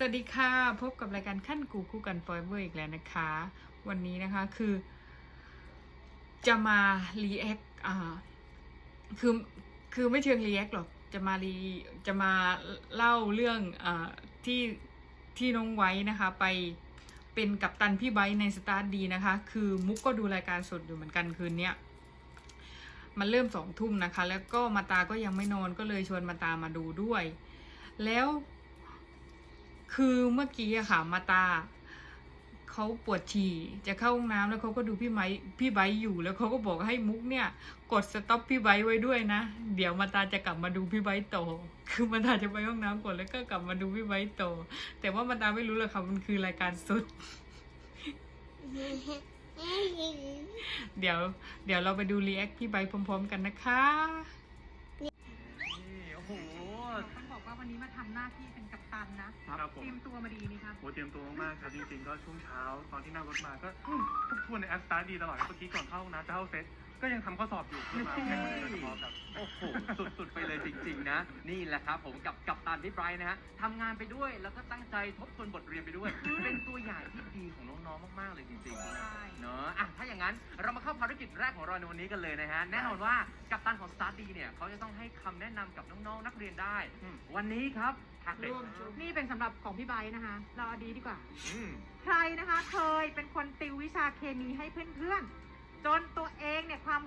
สวัสดีค่ะพบกับรายการขั้นกูคู่กันฟอยเวอร์อีกแล้วนะคะ วันนี้นะคะคือ จะมารีแอคอ่าคือคือไม่เชิงรีแอคหรอกจะมารีจะมาเล่าเรื่องอาที่ที่น้องไว้นะคะ ไปเป็นกัปตันพี่ไบในสตาร์ทดีนะคะ คือมุกก็ดูรายการสดอยู่เหมือนกันคืนเนี้ยมันเริ่มสองทุ่มนะคะ แล้วก็มาตาก็ยังไม่นอนก็เลยชวนมาตามาดูด้วย แล้ว คือเมื่อกี้อะค่ะมาตาเขาปวดฉี่จะเข้าห้องน้ำแล้วเขาก็ดูพี่ไม้พี่ไบค์อยู่แล้วเขาก็บอกให้มุกเนี่ย กดสต็อปพี่ไบค์ไว้ด้วยนะ เดี๋ยวมาตาจะกลับมาดูพี่ไบค์ต่อคือมาตาจะไปห้องน้ำก่อนแล้วก็กลับมาดูพี่ไบค์ต่อแต่ว่ามาตาไม่รู้เลยค่ะมันคือรายการสดเดี๋ยว เดี๋ยวเราไปดูรีแอคพี่ไบค์พร้อม ๆ กันนะคะ นี่โอ้โห ต้องบอก ว่าวันนี้มาทำหน้าที่เป็นกัปตันนะครับผเตมรียมตัวมาดีไหมครับ โหเตรียมตัวมากๆครับจริงๆก็ช่วงเช้าตอนที่นั่งรถมาก็ทบทวนในแอปสตาร์ทดีตลอดเมื่อกี้ก่อนเข้าห้องน้ำจะเข้าเซตก็ยังทำข้อสอบอยู่เพื่อมาแข่งโดยเฉพาะครับ โอ้โห สุด ๆ ไปเลยจริง ๆ นะ นี่แหละครับผมกับกับตันพี่ไบรท์นะฮะทำงานไปด้วยแล้วก็ตั้งใจทบทวนบทเรียนไปด้วย เป็นตัวอย่างที่ดีของน้อง ๆ มาก ๆ เลยจริงๆใช่เนอะ อะถ้าอย่างนั้นเรามาเข้าภารกิจแรกของเราในวันนี้กันเลยนะฮะ แน่นอนว่ากัปตันของสตาร์ดีเนี่ยเขาจะต้องให้คำแนะนำกับน้องๆนักเรียนได้ อืม วันนี้ครับทักเด็กร่วมชมนี่เป็นสำหรับของพี่ไบร์ทนะคะ เราเอาดีดีกว่า อืม ใครนะคะเคยเป็นคนติววิชาเคมีให้เพื่อนๆ จนตัวเองเนี่ยความ